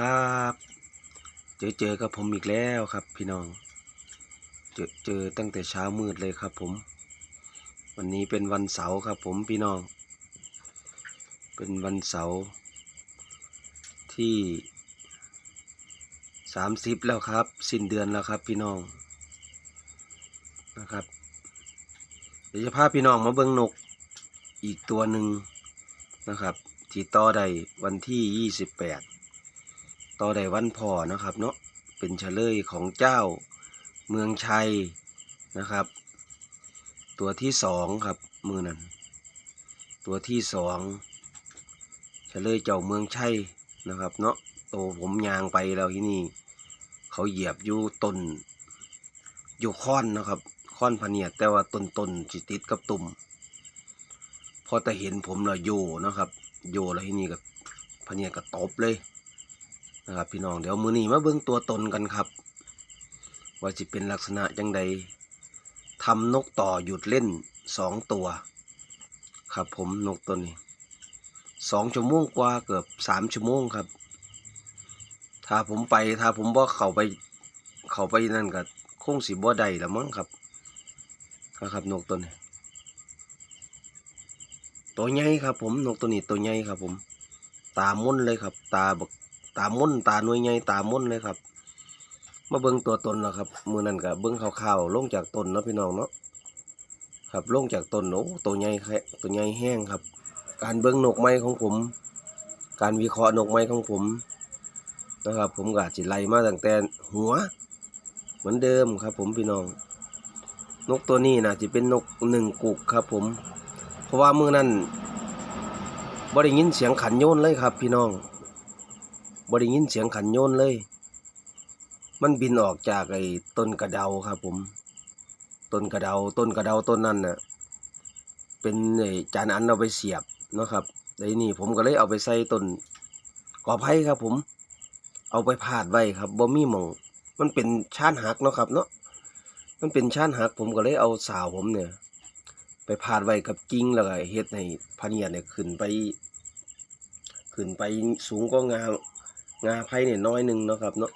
ครับ เจอเจอกับผมอีกแล้วครับพี่น้อง เจอเจอตั้งแต่เช้ามืดเลยครับผม วันนี้เป็นวันเสาร์ครับผมพี่น้อง เป็นวันเสาร์ที่สามสิบแล้วครับ สิ้นเดือนแล้วครับพี่น้องนะครับ เดี๋ยวจะพาพี่น้องมาเบิ้งนกอีกตัวหนึ่งนะครับที่ต่อได้วันที่ยี่สิบแปด ต่อได้วันพ่อนะครับเนาะเป็นเฉลยของเจ้าเมืองชัยนะครับ ตัวที่สองครับมือนั้นตัวที่สองเฉลยเจ้าเมืองชัยนะครับ เนาะโตผมยางไปแล้วที่นี่ เขาเหยียบอยู่ต้นอยู่ค้อนนะครับค้อนพเนียดแต่ว่าต้นต้นจิติดกับตุ่มพอแต่เห็นผมแล้วโยนะครับ โยแล้วที่นี่ก็พเนียดก็ตบเลย นะครับพี่น้องเดี๋ยวมือนี้มาเบิ่งตัวตนกันครับ ว่าจะเป็นลักษณะยังใดทำนกต่อหยุดเล่นสองตัว ครับผมนกตัวนี้สองชั่วโมงกว่าเกือบสามชั่วโมงครับ ถ้าผมไปถ้าผมบ่เข้าไป เข้าไปนั่นก็คงสิบ่ได้ละมั้งครับนะครับนกตัวนี้ตัวใหญ่ครับผมนกตัวนี้ตัวใหญ่ครับผม ตามุ่นเลยครับ ตาบัก ตามุ่นตาหน่วยใหญ่ตามุ่นเลยครับ มาเบิ้งตัวตนแล้วครับ มือนั่นกับเบิ้งข่าวๆลงจากต้นเนาะพี่น้องเนาะครับลงจากต้นโอ้ตัวใหญ่แค่ตัวใหญ่แห้งครับ การเบิ้งนกไม้ของผม การวิเคราะห์นกไม้ของผมนะครับ ผมก็จิไลมาตั้งแต่หัว เหมือนเดิมครับ ผมพี่น้อง นกตัวนี้นะจะเป็นนกหนึ่งกุกครับ ผม เพราะว่ามือนั้นบ่ได้ยินเสียงขันโยนเลยครับ พี่น้อง บ่ได้ยินเสียงขันโยนเลย มันบินออกจากไอ้ต้นกระเดาครับ ผม ต้นกระเดา ต้นกระเดาต้นนั้นน่ะ เป็นไอ้จานอันเอาไปเสียบเนาะครับไอ้นี่ผมก็เลยเอาไปใส่ต้นกอไผ่ครับ ผม เอาไปพาดไว้ครับบ่มีหมองมันเป็นชานหักเนาะครับ เนาะ มันเป็นชานหัก ผมก็เลยเอาสาวผมเนี่ย ไปพาดไว้กับกิ่งแล้วก็เฮ็ดให้พะเนียดเนี่ยขึ้นไป ขึ้นไปสูงก็งา งาไผ่เนี่ยน้อยหนึ่งเนาะครับเนาะ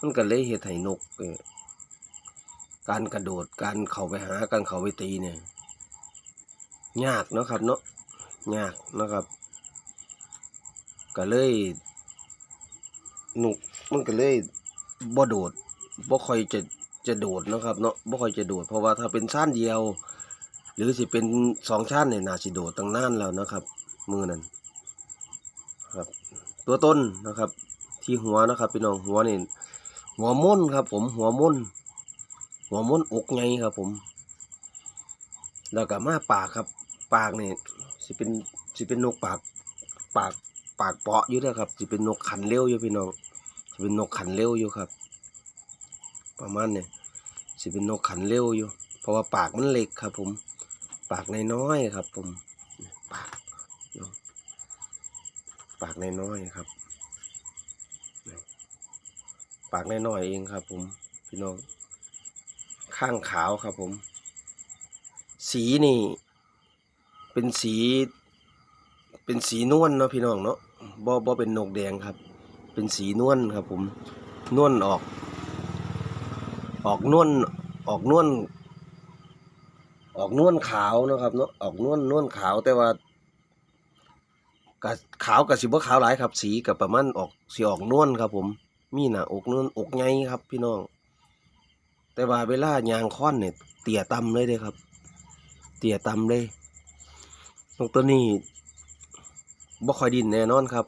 มันก็เลยเฮ็ดให้นกเอ่อการกระโดดการเข้าไปหาการเข้าไปตีเนี่ยยากเนาะครับเนาะยากนะครับ ก็เลยหนุกมันก็เลยบ่โดดบ่ค่อยจะจะโดดนะครับเนาะบ่ค่อยจะโดด เพราะว่าถ้าเป็นชั้นเดียว หรือสิเป็นสองชั้นเนี่ยน่าสิโดดตั้งนานแล้วนะครับ มือนั้นครับ ตัวต้นนะครับ ที่หัวนะครับพี่น้องหัวนี่หัวม้นครับ ผมหัวม้นหัวม้นอกไงครับ ผม แล้วก็มาปากครับ ปากนี่สิเป็นสิเป็นนกปาก ปากปากเปาะอยู่นะครับสิเป็นนกขันเร็วอยู่พี่น้องสิเป็นนกขันเร็วอยู่ครับ ประมาณเนี่ยสิเป็นนกขันเร็วอยู่ เพราะว่าปากมันเล็กครับ ผม ปากน้อยๆครับ ผมปากเนาะ ปาก น้อยๆครับ ปากน้อยๆเองครับ ผมพี่น้อง ข้างขาวครับผม สีนี่ เป็นสี เป็นสีนวลเนาะพี่น้องเนาะบ่บ่เป็นนกแดงครับ เป็นสีนวลครับ ผมนวลออก ออกนวลออกนวลออกนวลขาวนะครับเนาะออกนวลนวลขาวแต่ว่า กับขาวกับสีบ่ขาวหลายครับ สีกับประมาณออกสีออกนวลครับ ผม มีหน้าอกนวลอกใหญ่ครับ พี่น้อง แต่ว่าเวลายางค้อนเนี่ยเตี่ยต่ำเลยเด้ครับ เตี่ยต่ำเลยนกตัวนี้บ่ค่อยดินแน่นอนครับ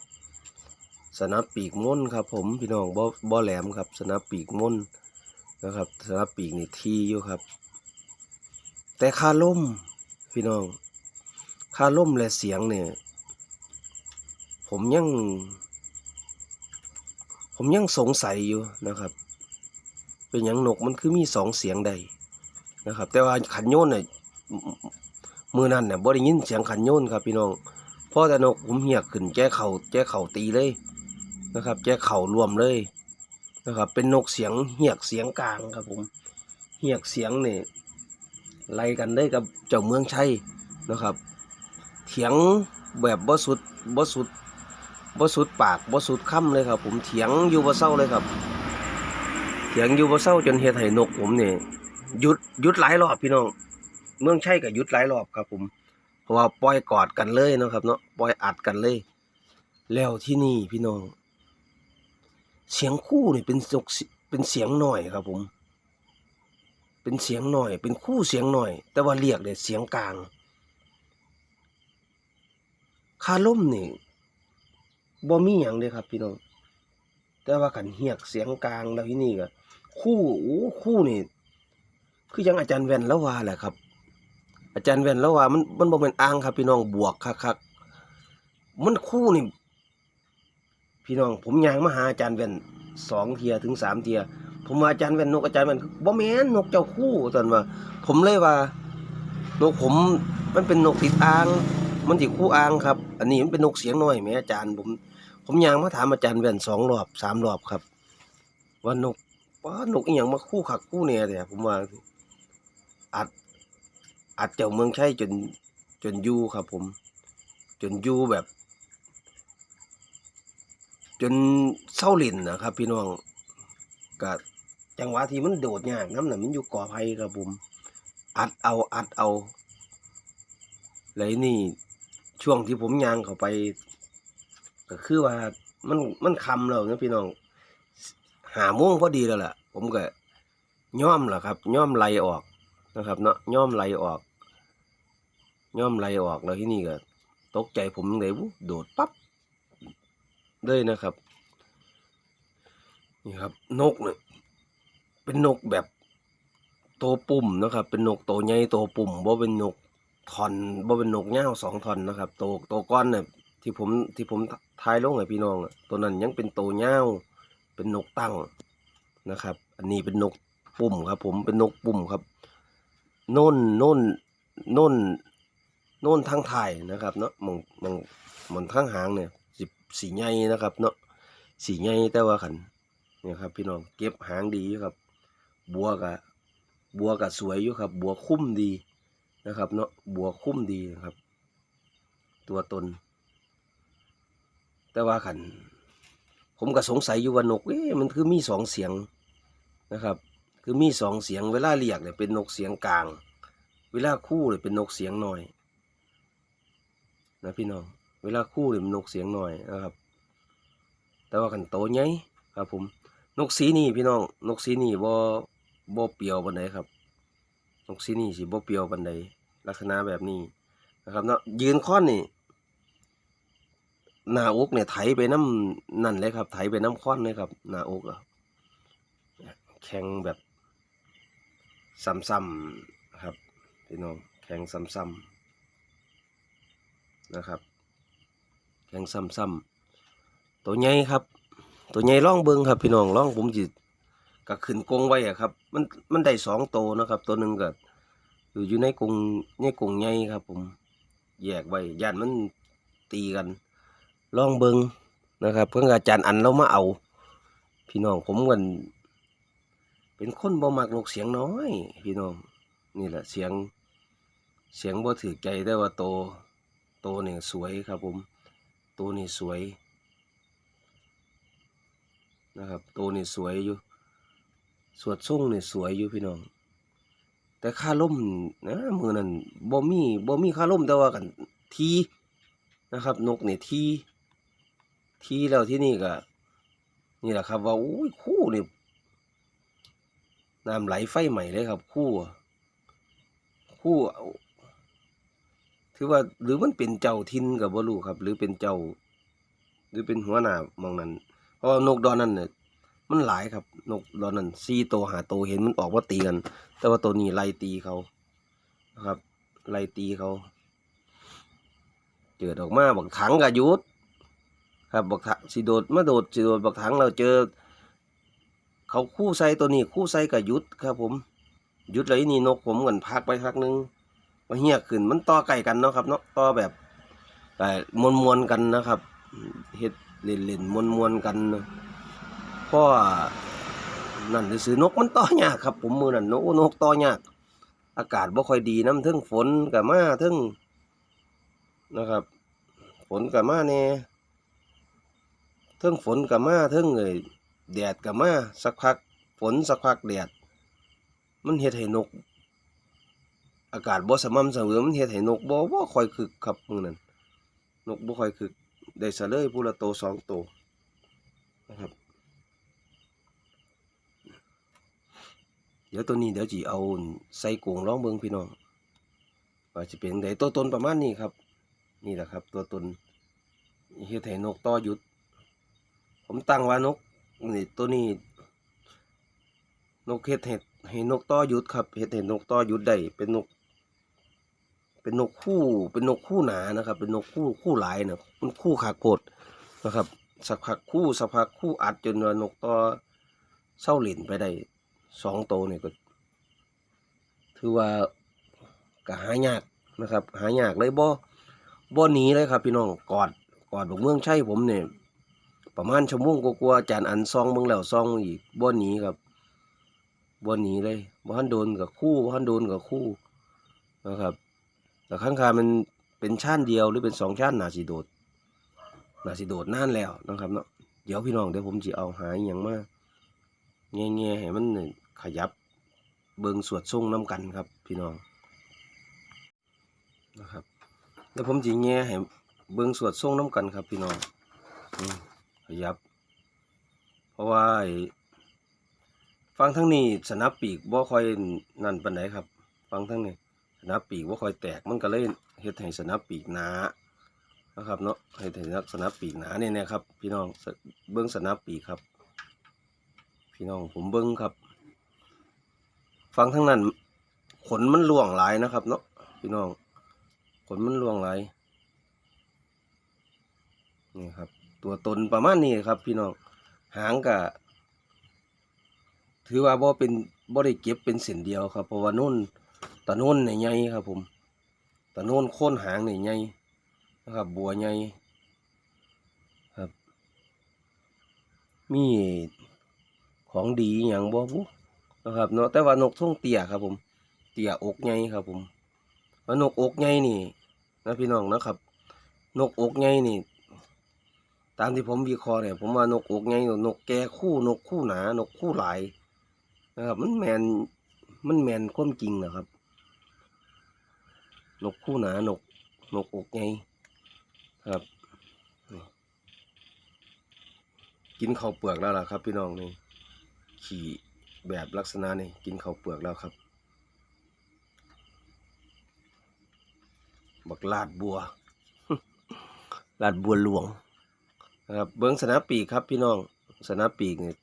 สนับปีกม้นครับ ผมพี่น้องบ่บ่แหลมครับ สนับปีกม้นนะครับ สนับปีกนี่ทีอยู่ครับ แต่ค่าล่มพี่น้องค่าล่มและเสียงเนี่ย ผมยัง ผมยังสงสัยอยู่นะครับ เป็นอย่างนกมันคือมีสองเสียงใดนะครับ แต่ว่าขันโยนเนี่ยมือนั่นเนี่ยบ่ได้ยินเสียงขันโยนครับ พี่น้องเพราะแต่นกผมเหียกขึ้นแก้เข่าแก้เข่าตีเลยนะครับ แกเข่ารวมเลยนะครับ เป็นนกเสียงเหียกเสียงกลางครับ ผมเหียกเสียงเนี่ยไล่กันได้กับเจ้าเมืองชัยนะครับ เถียงแบบบ่สุดบ่สุด บ่สุดปากบ่สุดค่ำเลยครับ ผมเถียงอยู่บ่เศร้าเลยครับ เถียงอยู่บ่เศร้าจนเฮ็ดให้นก ผมเนี่ยหยุดหยุดหลายรอบพี่น้อง เมืองชัยก็หยุดหลายรอบครับ ผม เพราะว่าปล่อยกอดกันเลยนะครับ เนาะปล่อยอัดกันเลย แล้วที่นี่พี่น้อง เสียงคู่นี่เป็นนกเป็นเสียงหน่อยครับ ผม เป็นเสียงหน่อย เป็นคู่เสียงหน่อย แต่ว่าเรียกเนี่ยเสียงกลางคาล่มนี่ บ่มีหยังเลยครับ พี่น้อง แต่ว่ากันเฮียกเสียงกลางแล้วที่นี่ก็คู่โอ้คู่นี่ คือยังอาจารย์แว่นแล้วว่าแหละครับ อาจารย์แว่นแล้วว่ามันมันบ่เป็นอ่างครับ พี่น้องบวกคักๆมันคู่นี่ พี่น้อง ผมยางมาหาอาจารย์แว่นสองเทียถึงสามเทีย ผมว่าอาจารย์แว่นนกอาจารย์แว่นบ่แม่นนกเจ้าคู่ตอนว่า ผมเลยว่านกผมมันเป็นนกติดอ่าง มันติดคู่อ่างครับ อันนี้มันเป็นนกเสียงน้อยแหม่อาจารย์ผม ผมย่างมาถามอาจารย์แว่นสองรอบสามรอบครับ ว่านกว่านกอีหยังมาคู่ขักคู่เนี่ยแต่ผมว่าอัดอัดเจ้าเมืองใช่จนจนยู่ครับ ผม จนยู่แบบ จนเศร้าลินนะครับ พี่น้องก็จังหวะที่มันโดดยากน้ำหน่ะมันอยู่ก่อไผ่ครับผมอัดเอาอัดเอาเลยนี่ช่วงที่ผมย่างเข้าไป ก็คือว่ามันมันคำแล้วนะพี่น้องหาโมงพอดีแล้วล่ะ ผมก็ย่อมล่ะครับย่อมไหลออกนะครับ เนาะย่อมไหลออกย่อมไหลออกแล้วที่นี่ก็ตกใจผมเลยวุโดดปั๊บเลยนะครับ นี่ครับ นกเนี่ยเป็นนกแบบโตวปุ่มนะครับ เป็นนกโตวใหญ่โตวปุ่มบ่เป็นนกทอนบ่เป็นนกเง่าสองทอนนะครับโตวโตวก้อนเนี่ย ที่ผมที่ผมทายลงให้พี่น้องอะตัวนั้นยังเป็นโตเง่าวเป็นนกตั้งนะครับ อันนี้เป็นนกปุ่มครับ ผมเป็นนกปุ่มครับโน่นโน่นโน่นโน่นทางถ่ายนะครับ เนาะมองมองมองทางหางเนี่ยสิสีใหญ่นะครับ เนาะสีใหญ่แต่ว่าขันเนี่ยครับ พี่น้องเก็บหางดีครับ บัวกะบัวกะสวยอยู่ครับ บัวคุ้มดีนะครับ เนาะบัวคุ้มดีนะครับ ตัวตน แต่ว่าขันผมก็สงสัยอยู่ว่านกเอ๊ะมันคือมีสองเสียงนะครับ คือมีสองเสียงเวลาเรียกเนี่ยเป็นนกเสียงกลาง เวลาคู่เนี่ยเป็นนกเสียงหน้อยนะพี่น้องเวลาคู่เนี่ยเป็นนกเสียงหน้อยนะครับ แต่ว่าขันโตใหญ่ครับ ผมนกสีนี่พี่น้องนกสีนี่บ่บ่เปียวบันไดครับ นกสีนี่สิบ่เปียวบันไดลักษณะแบบนี้นะครับเนาะยืนค้อนนี่ หน้าอกเนี่ยไถไปน้ำนั่นเลยครับ ไถไปน้ำค้อนเลยครับหน้าอกอะแข็งแบบซ้ำๆครับพี่น้องแข็งซ้ำๆนะครับ แข็งซ้ำๆตัวใหญ่ครับ ตัวใหญ่ล่องเบิงครับ พี่น้องล่องผมจิตก็ขึ้นกงไว้อะครับ มันมันได้สองตัวนะครับ ตัวหนึ่งก็อยู่อยู่ในกงในกงใหญ่ครับ ผมแยกไว้ย่านมันตีกัน ลองเบิงนะครับ เพื่อนอาจารย์อันเรามาเอา พี่น้องผมกันเป็นคนบ่มักนกเสียงน้อย พี่น้องนี่แหละเสียงเสียงบ่ถือใจแต่ว่าโตโตนี่สวยครับผมโตนี่สวยนะครับโตนี่สวยอยู่สวดส่งนี่สวยอยู่พี่น้อง แต่ค่าล่มนะมือนั้นบ่มีบ่มีค่าล่มแต่ว่ากันทีนะครับ นกเนี่ยที ทีแล้วที่นี่ก็นี่แหละครับว่าอุ้ยคู่นี่น้ำไหลไฟใหม่เลยครับ คู่คู่ถือว่าหรือมันเป็นเจ้าทินกับบ่รู้ครับ หรือเป็นเจ้า หรือเป็นหัวหน้ามองนั้นเพราะานกดอนนั้นเนี่ยมันหลายครับ นกดอนนั้นสี่ตัวหาโตเห็นมันออกว่าตีกัน แต่ว่าตัวนี้ไล่ตีเขานะครับ ไล่ตีเขาเจอดอกมาบักถังกับยุด ครับบักถังสิโดดมาโดดสิโดดบักถังเราเจอ เขาคู่ใส่ตัวนี้คู่ใส่กับยุดครับ ผมยุดเลยนี่นกผมกันพักไปพักหนึงมาเฮียขึ้นมันต่อไก่กันเนาะครับเนาะต่อแบบแต่มวนมวนกันนะครับเฮ็ดเล่นเล่นมวนมวนกันเพราะว่านั่นซื้อนกมันต่อยากครับ ผมมือนั่นนกนกต่อยาก อากาศบ่ค่อยดีน้ำทึ่งฝนกับมาทึ่งนะครับ ฝนกับมาแน่ ทึ่งฝนกับมาทึ่งเอ้ยแดดกับมาสักพักฝนสักพักแดด มันเฮ็ดให้นก อากาศบ่สม่ำเสมอมันเฮ็ดให้นกบ่บ่ค่อยคึกครับมื้อนั้นนกบ่ค่อยคึกได้ซะเลยผู้ละโตสองโตนะครับเดี๋ยวตัวนี้เดี๋ยวจีเอาใส่กรงร้องเบิงพี่น้องว่าจะเป็นไดตัวตนประมาณนี้ครับ นี่แหละครับ ตัวตนเฮ็ดให้นกต่อหยุด ผมตั้งว่านกนี่ตัวนี้ นกเฮ็ดให้ให้นนกต่อหยุดครับเฮ็ดให้นกต่อหยุดได้เป็นนก เป็นนกคู่ เป็นนกคู่หนานะครับ เป็นนกคู่คู่หลายนะมันคู่ขาโกดนะครับ สักพักคู่สักพักคู่อัดจนว่านกต่อเศร้าหลินไปได้สองโตวนี่ก็ ถือว่าก็หายากนะครับ หายากเลยบ่บ่หนีเลยครับ พี่น้องกอดกอดบอกเมืองใช่ผมเนี่ย ประมาณชั่วโมงกว่าๆจารย์อันซองเบิ่งแล้วซองอีกบ่หนีครับบ่หนีเลยบ่ทันโดนกับคู่บ่ทันโดนกับคู่นะครับ แต่ข้างคามันเป็นชาติเดียวหรือเป็นสองชาตินาสิโดดนาสิโดดนานแล้วนะครับเนาะเดี๋ยวพี่น้องเดี๋ยวผมจะเอาหายอย่างมาแง่ๆให้มันขยับเบิงสวดทรงน้ำกันครับ พี่น้องนะครับ แล้วผมจีแง่ให้เบิงสวดทรงน้ำกันครับ พี่น้องอื ขยับ เพราะว่าฟังทั้งนี้สนับปีกบ่ค่อยนั่นปานไหนครับ ฟังทั้งนี้สนับปีกบ่ค่อยแตกมันก็เลยเฮ็ดให้สนับปีกหนานะครับเนาะเฮ็ดให้สนับปีกหนาเนี่ยนะครับ พี่น้องเบิ้องสนับปีกครับ พี่น้องผมเบิ้องครับ ฟังทั้งนั้น ขนมันล่วงหลายนะครับ เนาะพี่น้องขนมันล่วงหลายนี่ครับ ตัวตนประมาณนี้ครับ พี่น้องหางกะถือว่าบ่เป็นบ่ได้เก็บเป็นเส้นเดียวครับ เพราะว่านุ่นตะนุ่นเนี่ยใหญ่ครับ ผมตะนุ่นโค่นหางเนี่ยใหญ่นะครับ บัวใหญ่ครับ มีของดีอย่างบ่บุนะครับเนาะแต่ว่านกท่องเตี้ยครับ ผม เตี้ยอกใหญ่ครับ ผมว่านกอกใหญ่นี่นะพี่น้องนะครับ นกอกใหญ่นี่ ตามที่ผมวิเคราะห์เนี่ยผมว่านกอกใหญ่นกแก่คู่นกคู่หนานกคู่หลายนะครับ มันแมนมันแมนความจริงนะครับ นกคู่หนานกนกอกใหญ่ครับกินข้าวเปลือกแล้วล่ะครับ พี่น้องนี่ขี่แบบลักษณะนี่กินข้าวเปลือกแล้วครับ บักลาดบัวลาดบัวหลวง นะครับเบิ้องสนามปีกครับพี่น้องสนามปีกนี่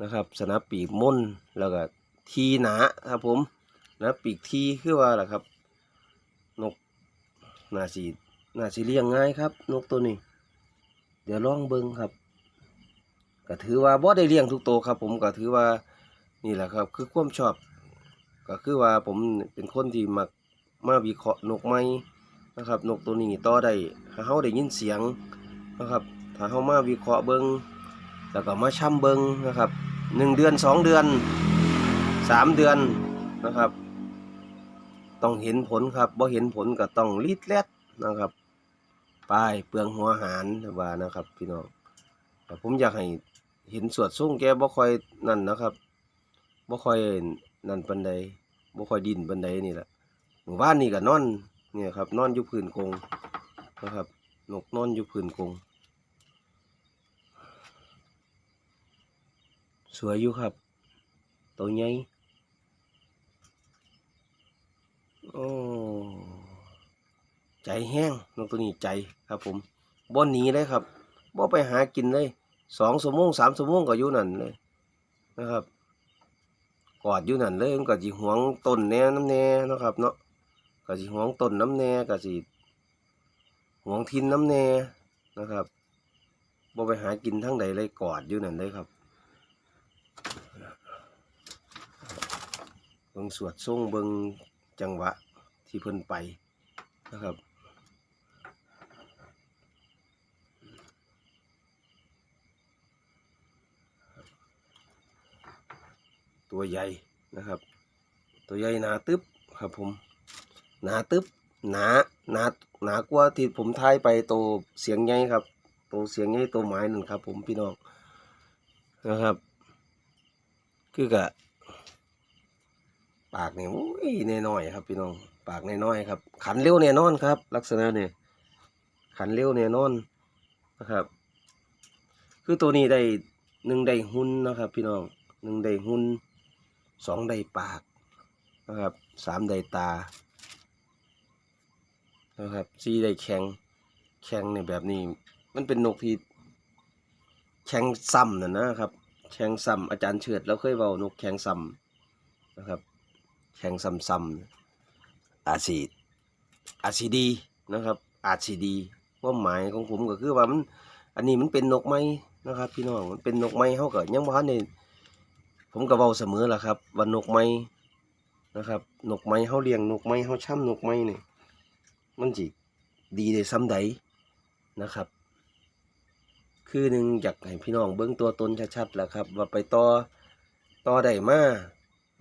นะครับสนามปีกม่นแล้วก็ทีหนาครับผมนามปีกทีคือว่าล่ะครับ นกนาสีนาสีเลี้ยงง่ายครับ นกตัวนี้ เดี๋ยวลองเบิ้งครับก็ถือว่าบ่ได้เลี้ยงทุกตัวครับ ผมก็ถือว่านี่แหละครับ คือความชอบ ก็คือว่าผมเป็นคนที่มักมาวิเคราะห์นกไม้นะครับ นกตัวนี้ต่อได้เฮาได้ยินเสียงนะครับ ถ้าเฮามาวิเคราะห์เบิ่งแล้วก็มาช่ำเบิ่งนะครับหนึ่งเดือนสองเดือนสามเดือนนะครับ ต้องเห็นผลครับบ่เห็นผลก็ต้องรีดแลดนะครับป้ายเปลืองหัวหารว่านะครับ พี่น้องแต่ผมอยากให้เห็นสวดส่งแกบ่ค่อยนั่นนะครับบ่ค่อยนั่นปานใดบ่ค่อยดินปานใดนี่แหละหมู่บ้านนี่ก็นอนเนี่ยครับนอนอยู่พื้นกรงนะครับนกนอนอยู่พื้นกรง สวยอยู่ครับ ตัวใหญ่โอ้ใจแห้งนกตัวนี้ใจครับ ผมบ่หนีเลยครับบ่ไปหากินเลยสองสมงสามสมงก็อยู่นั่นเลยนะครับ กอดอยู่นั่นเลยมันก็สิหวงต้นแน่น้ำแน่นะครับ เนาะก็สิหวงต้นน้ำแน่ก็สิหวงทินน้ำแน่นะครับบ่ไปหากินทั้งใดเลยกอดอยู่นั่นเลยครับ เบิงสวดทรงเบิงจังหวะที่เพิ่นไปนะครับตัวใหญ่นะครับ ตัวใหญ่หนาตึ๊บครับผมหนาตึ๊บหนาหนาหนากว่าที่ผมทายไปโตเสียงใหญ่ครับโตเสียงใหญ่โตไม้นั่นครับ ผมพี่น้องนะครับ คือกะ ปากเนี่ยโอ้ยน้อยครับ พี่น้อง ปากน้อยครับ ขันเร็วแน่นอนครับ ลักษณะเนี่ยขันเร็วแน่นอนนะครับ คือตัวนี้ได้หนึ่งได้หุ่นนะครับ พี่น้องหนึ่งได้หุ่นสองได้ปากนะครับสามได้ตานะครับสี่ได้แข็งแข็งในแบบนี้ มันเป็นนกที่แข็งซ้ำนะนะครับ แข็งซ้ำอาจารย์เฉิดเราเคยเว้านกแข็งซ้ำนะครับ ข็งซ้ำๆอาจสีอาจสีดีนะครับ อาจสีดีความหมายของผมก็คือว่ามันอันนี้มันเป็นนกไม้นะครับ พี่น้องมันเป็นนกไม้เฮาก็ยังบ่ทันได้ผมก็เว้าเสมอละครับว่านกไม้นะครับนกไม้เฮาเลี้ยงนกไม้เฮาช่ำนกไม้เนี่ยมันสิดีได้ซ้ำใดนะครับ คือหนึ่งอยากให้พี่น้องเบิ่งตัวตนชัดๆแหละครับ ว่าไปต่อต่อได้มา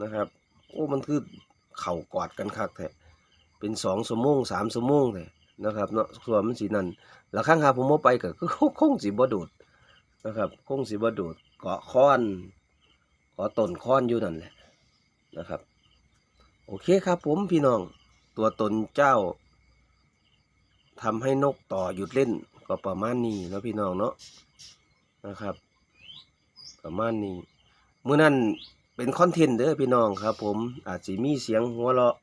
นะครับ โอ้มันคือเข่ากอดกันคักแท้เป็นสองชั่วโมงสามชั่วโมงแท้นะครับเนาะส่วนมันสินั่นแล้วข้างหาผมบ่ไปก็คือคงสิบ่โดดนะครับคงสิบ่โดดเกาะค้อนเกาะต้นค้อนอยู่นั่นแหละนะครับ โอเคครับผมพี่น้องตัวตนเจ้าทำให้นกต่อหยุดเล่นก็ประมาณนี้เนาะพี่น้องเนาะนะครับ ประมาณนี้เมื้อนั้น เป็นคอนเทนต์เด้อพี่น้องครับ ผมอาจสิมีเสียงหัวเราะ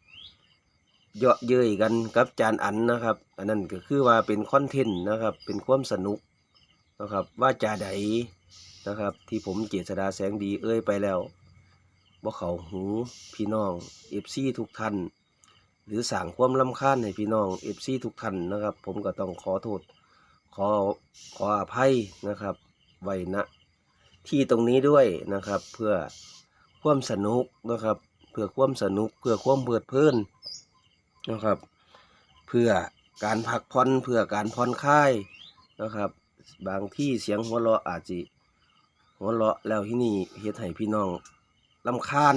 เยาะเย้ยกันกับจานอันนะครับ อันนั้นก็คือว่าเป็นคอนเทนต์นะครับ เป็นความสนุกนะครับ ว่าจาใดนะครับ ที่ผมเจษดาแสงดีเอ้ยไปแล้วบ่เขาหูพี่น้องเอฟซีทุกท่านหรือสั่งความลำคาญให้พี่น้องเอฟซีทุกท่านนะครับ ผมก็ต้องขอโทษ ขอขออภัยนะครับ ไว้ณที่ตรงนี้ด้วยนะครับ เพื่อ ความสนุกนะครับ เพื่อความสนุกเพื่อความเพลิดเพลินนะครับ เพื่อการพักผ่อนเพื่อการผ่อนคลายนะครับ บางที่เสียงหัวเราะอาจจะหัวเราะแล้วที่นี่เฮ็ดให้พี่น้องลำคาญ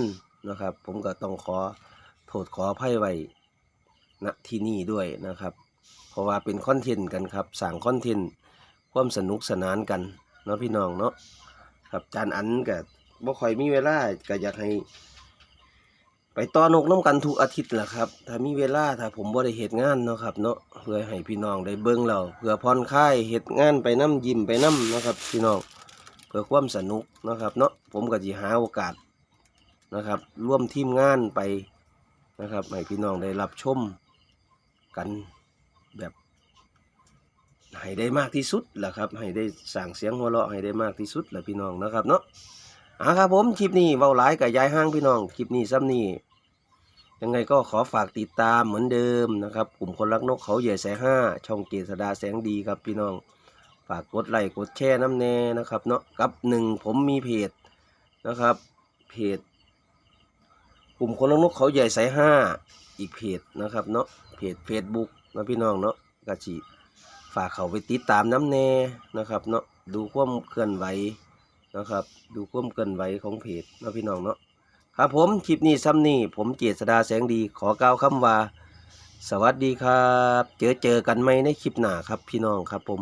นะครับ ผมก็ต้องขอโทษขออภัยไว้ณที่นี่ด้วยนะครับ เพราะว่าเป็นคอนเทนต์กันครับสั่งคอนเทนต์ความสนุกสนานกันเนาะพี่น้องเนาะครับจานอันก็บ่ ค่อยมีเวลาก็อยากให้ ไปต่อนกน้ำกันทุกอาทิตย์แหละครับ ถ้ามีเวลาถ้าผมบ่ได้เฮ็ดงานเนาะครับ เนาะเพื่อให้พี่น้องได้เบิ่งเราเพื่อผ่อนคลายเฮ็ดงานไปน้ำยิ้มไปน้ำนะครับ พี่น้องเพื่อความสนุกนะครับ เนาะผมก็สิหาโอกาสนะครับ ร่วมทีมงานไปนะครับให้พี่น้องได้รับชมกันแบบให้ได้มากที่สุดแหละครับ ให้ได้สั่งเสียงหัวเราะให้ได้มากที่สุดแหละพี่น้องนะครับเนาะ อะครับผมคลิปนี้เว้าหลายกับยายห้างพี่น้องคลิปนี้ซ้ำนี่ยังไงก็ขอฝากติดตามเหมือนเดิมนะครับ กลุ่มคนรักนกเขาใหญ่แสห้าช่องเกษดาแสงดีครับพี่น้อง ฝากกดไลค์กดแชร์น้ำแน่นะครับเนาะกับหนึ่งผมมีเพจนะครับ เพจ กลุ่มคนรักนกเขาใหญ่สายห้าอีกเพจนะครับเนาะเพจเฟซบุ๊กนะพี่น้องเนาะกะจิฝากเขาไปติดตามน้ำแน่นะครับเนาะดูความเคลื่อนไหว นะครับ ดูความเกินไหวของเพจนะพี่น้องเนาะครับผมคลิปนี้ซ้ำนี่ผมเจษดาแสงดีขอกล่าวคำว่า สวัสดีครับ เจอเจอกันไหมในคลิปหน้าครับพี่น้องครับผม